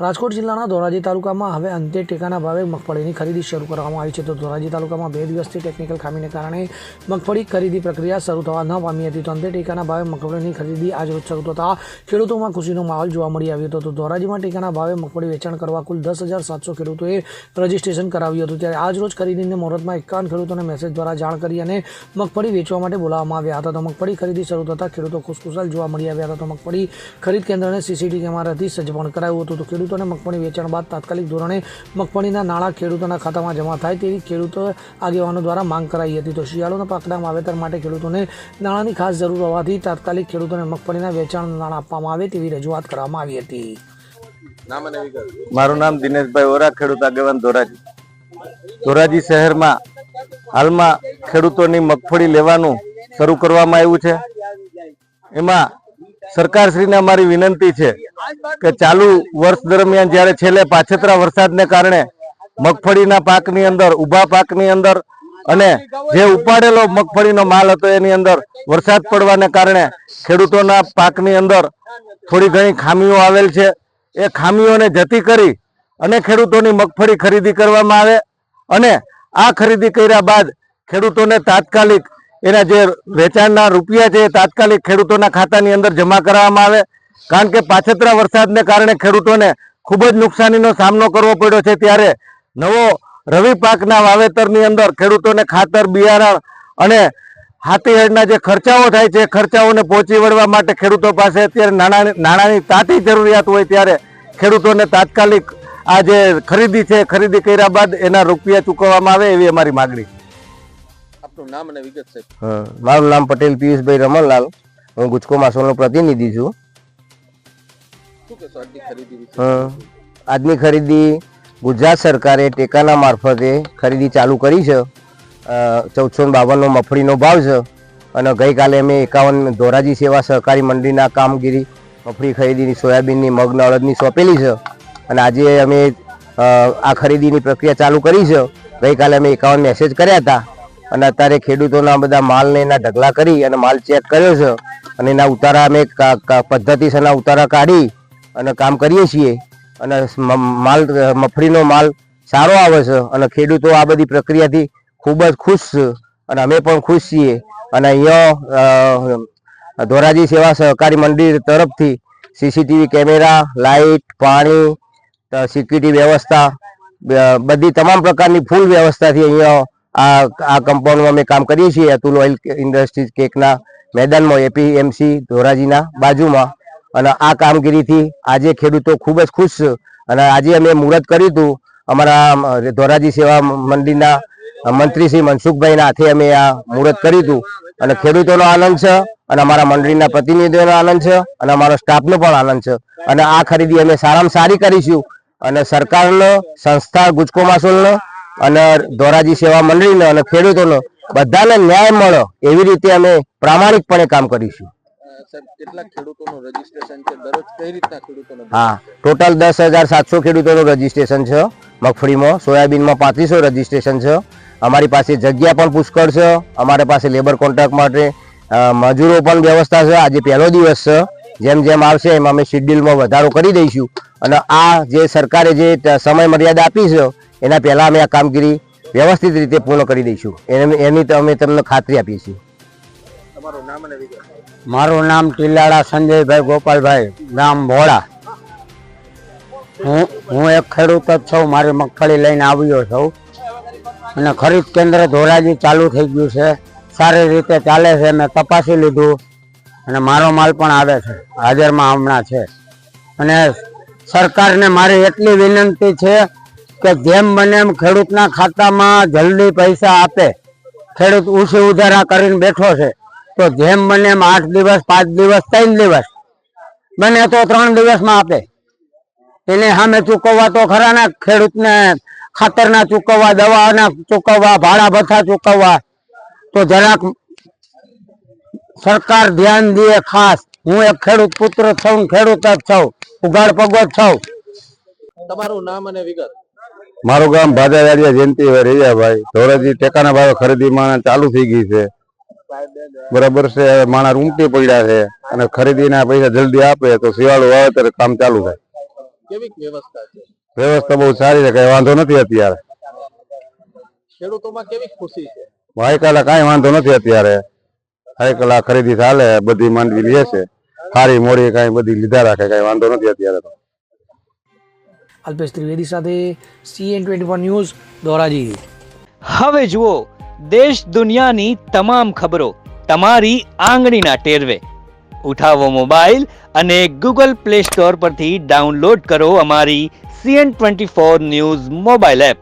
રાજકોટ જિલ્લાના ધોરાજી તાલુકામાં હવે અંતે ટેકાના ભાવે મગફળીની ખરીદી શરૂ કરવામાં આવી છે. તો ધોરાજી તાલુકામાં બે દિવસથી ટેકનિકલ ખામીને કારણે મગફળી ખરીદી પ્રક્રિયા શરૂ થવા ન પામી હતી. તો અંતે ટેકાના ભાવે મગફળીની ખરીદી આજ રોજ શરૂ થતાં ખેડૂતોમાં ખુશીનો માહોલ જોવા મળી આવ્યો હતો. તો ધોરાજીમાં ટેકાના ભાવે મગફળી વેચાણ કરવા કુલ દસ હજાર સાતસો ખેડૂતોએ રજીસ્ટ્રેશન કરાવ્યું હતું. ત્યારે આજરોજ ખરીદીને મુહૂર્તમાં એકાવન ખેડૂતોને મેસેજ દ્વારા જાણ કરી અને મગફળી વેચવા માટે બોલાવવામાં આવ્યા હતા. તો મગફળી ખરીદી શરૂ થતાં ખેડૂતો ખુશખુશાલ જોવા મળી આવ્યા હતા. તો મગફળી ખરીદ કેન્દ્રને સીસીટીવી કેમેરાથી સજ્જ પણ કરાયું હતું. તો ખેડૂતોને મગફળી વેચાણ બાદ તાત્કાલિક ધોરણે મગફળીના નાણાં ખેડૂતોના ખાતામાં જમા થાય તેવી ખેડૂતો આગેવાનો દ્વારા માંગ કરાઈ હતી. તો શિયાળોના પાકના વાવેતર માટે ખેડૂતોને નાણાંની ખાસ જરૂર હોવાથી તાત્કાલિક ખેડૂતોને મગફળીના વેચાણ નાણાં આપવામાં આવે તેવી રજૂઆત કરવામાં આવી હતી. મારું નામ દિનેશભાઈ ઓરા ખેડૂત આગેવાન ધોરાજી. ધોરાજી શહેરમાં હાલમાં ખેડૂતોની મગફળી લેવાનું શરૂ કરવામાં આવ્યું છે. એમાં સરકારશ્રીને અમારી વિનંતી છે કે ચાલુ વર્ષ દરમિયાન જ્યારે છેલ્લે પાછેતરા વરસાદને કારણે મગફળીના પાકની અંદર, ઊભા પાકની અંદર અને જે ઉપાડેલો મગફળીનો માલ હતો એની અંદર વરસાદ પડવાને કારણે ખેડૂતોના પાકની અંદર થોડી ઘણી ખામીઓ આવેલ છે. એ ખામીઓને જતી કરી અને ખેડૂતોની મગફળી ખરીદી કરવામાં આવે અને આ ખરીદી કર્યા બાદ ખેડૂતોને તાત્કાલિક એના જે વેચાણના રૂપિયા છે એ તાત્કાલિક ખેડૂતોના ખાતાની અંદર જમા કરાવવામાં આવે. કારણ કે પાછતરા વરસાદને કારણે ખેડૂતોને ખૂબ જ નુકસાનીનો સામનો કરવો પડ્યો છે. ત્યારે નવો રવિ પાકના વાવેતરની અંદર ખેડૂતોને ખાતર, બિયારણ અને હાથીહેડના જે ખર્ચાઓ થાય છે ખર્ચાઓને પહોંચી વળવા માટે ખેડૂતો પાસે અત્યારે નાણા, નાણાંની તાતી જરૂરિયાત હોય ત્યારે ખેડૂતોને તાત્કાલિક આ જે ખરીદી છે ખરીદી કર્યા બાદ એના રૂપિયા ચૂકવવામાં આવે એવી અમારી માગણી આપનું નામ અને વિગત સાહેબ. મારું નામ પટેલ પિયુષભાઈ રમણલાલ. હું ગુજકો માસોલનો પ્રતિનિધિ છું. આજની ખરીદી વિશે? હમ. આજની ખરીદી ગુજરાત સરકારે ટેકાના મારફતે ખરીદી ચાલુ કરી છે. ચૌદસો બાવનનો મફળીનો ભાવ છે. અને ગઈકાલે અમે એકાવન ધોરાજી સેવા સહકારી મંડળીના કામગીરી મફળી ખરીદીની સોયાબીનની મગન અડદની સોંપેલી છે. અને આજે અમે આ ખરીદીની પ્રક્રિયા ચાલુ કરી છે. ગઈકાલે અમે એકાવન મેસેજ કર્યા હતા. અને અત્યારે ખેડૂતોના બધા માલને એના ઢગલા કરી અને માલ ચેક કર્યો છે. અને એના ઉતારા અમે પદ્ધતિસરના ઉતારા કાઢી અને કામ કરીએ છીએ. અને માલ મફળીનો માલ સારો આવે છે અને ખેડૂતો આ બધી પ્રક્રિયાથી ખૂબ જ ખુશ છે. અને અમે પણ ખુશ છીએ. અને અહીંયા ધોરાજી સેવા સહકારી મંડળ તરફથી સીસીટીવી કેમેરા, લાઇટ, પાણી સિક્યુરિટી વ્યવસ્થા બધી તમામ પ્રકારની ફૂલ વ્યવસ્થાથી અહીંયા આ આ કમ્પાઉન્ડમાં અમે કામ કરીએ છીએ, અતુલ ઓઇલ ઇન્ડસ્ટ્રીઝ કેકના મેદાનમાં એપીએમસી ધોરાજીના બાજુમાં. અને આ કામગીરીથી આજે ખેડૂતો ખૂબ જ ખુશ અને આજે અમે મુહૂર્ત કર્યું હતું. અમારા ધોરાજી સેવા મંડળીના મંત્રી શ્રી મનસુખભાઈના હાથે અમે આ મુહૂર્ત કર્યું હતું. અને ખેડૂતોનો આનંદ છે, અને અમારા મંડળીના પ્રતિનિધિઓનો આનંદ છે, અને અમારો સ્ટાફનો પણ આનંદ છે. અને આ ખરીદી અમે સારામાં સારી કરીશું. અને સરકારનો, સંસ્થા ગુજકો માસોલનો અને ધોરાજી સેવા મંડળીનો અને ખેડૂતોનો બધાને ન્યાય મળે એવી રીતે અમે પ્રામાણિકપણે કામ કરીશું. હા ટોટલ દસ હજાર સાતસો ખેડૂતોનું રજીસ્ટ્રેશન છે. મગફળીમાં સોયાબીનમાં પાંત્રીસો રજીસ્ટ્રેશન છે. અમારી પાસે જગ્યા પણ પુષ્કળ છે. અમારી પાસે લેબર કોન્ટ્રાક્ટ માટે મજૂરો પણ વ્યવસ્થા છે. આજે પહેલો દિવસ છે. જેમ જેમ આવશે એમ અમે શેડ્યુલમાં વધારો કરી દઈશું. અને આ જે સરકારે જે સમય મર્યાદા આપી છે એના પહેલા અમે આ કામગીરી વ્યવસ્થિત રીતે પૂર્ણ કરી દઈશું. એની એની તો અમે તમને ખાતરી આપીએ છીએ. તમારું નામ અને વિગત. મારું નામ ટીલાડા સંજયભાઈ ગોપાલભાઈ ગામ ભોળા. હું હું એક ખેડૂત જ છું મારી મગફળી લઈને આવ્યો છું. અને ખરીદ કેન્દ્ર ધોરાજી ચાલુ થઈ ગયું છે. સારી રીતે ચાલે છે મેં તપાસી લીધું. અને મારો માલ પણ આવે છે. હાજરમાં હમણાં છે. અને સરકારને મારી એટલી વિનંતી છે કે જેમ બને એમ ખેડૂતના ખાતામાં જલ્દી પૈસા આપે. ખેડૂત ઉછી ઉધારા કરીને બેઠો છે. તો જેમ બને એમ આઠ દિવસ, પાંચ દિવસ, ત્રણ દિવસ. બને તો ત્રણ દિવસમાં આપે. એને સામે ચૂકવવા તો ખરા ને ખેડૂતને ખાતરના ચૂકવવા, દવાના ચૂકવવા, ભાડા ભથ્થા ચૂકવવા. તો જરાક સરકાર ધ્યાન દે ખાસ. હું એક ખેડૂત પુત્ર છું ખેડૂત જ છું ઉઘાડ પગો છું. તમારું નામ અને વિગત. મારું ગામ ભાદાવાડિયા જયંતિ રૈયાભાઈ ધોરાજી ટેકાના ભાવે ખરીદી માણા ચાલુ થઈ ગઈ છે. બરાબર છે માણા રૂમટી પડ્યા છે અને ખરીદીના પૈસા જલ્દી આપે તો શિયાળો આવે ત્યારે કામ ચાલુ થાય. કેવી વ્યવસ્થા છે? વ્યવસ્થા બહુ સારી છે કઈ વાંધો નથી અત્યારે. ખેડૂતોમાં કેવી ખુશી છે? વાયકાલા કાંઈ વાંધો નથી અત્યારે. વાયકાલા ખરીદી ચાલે બધી માંડવી લે છે. સારી મોડી કાંઈ બધી લીધા રાખે કાંઈ વાંધો નથી અત્યારે તો. અલ્પેશ ત્રિવેદી સાથે CN twenty one news Dhoraji હવે જુઓ દેશ દુનિયાની તમામ ખબરો તમારી આંગળીના ટેરવે. ઉઠાવો મોબાઈલ અને ગૂગલ પ્લે સ્ટોર પરથી ડાઉનલોડ કરો અમારી CN twenty four news mobile app.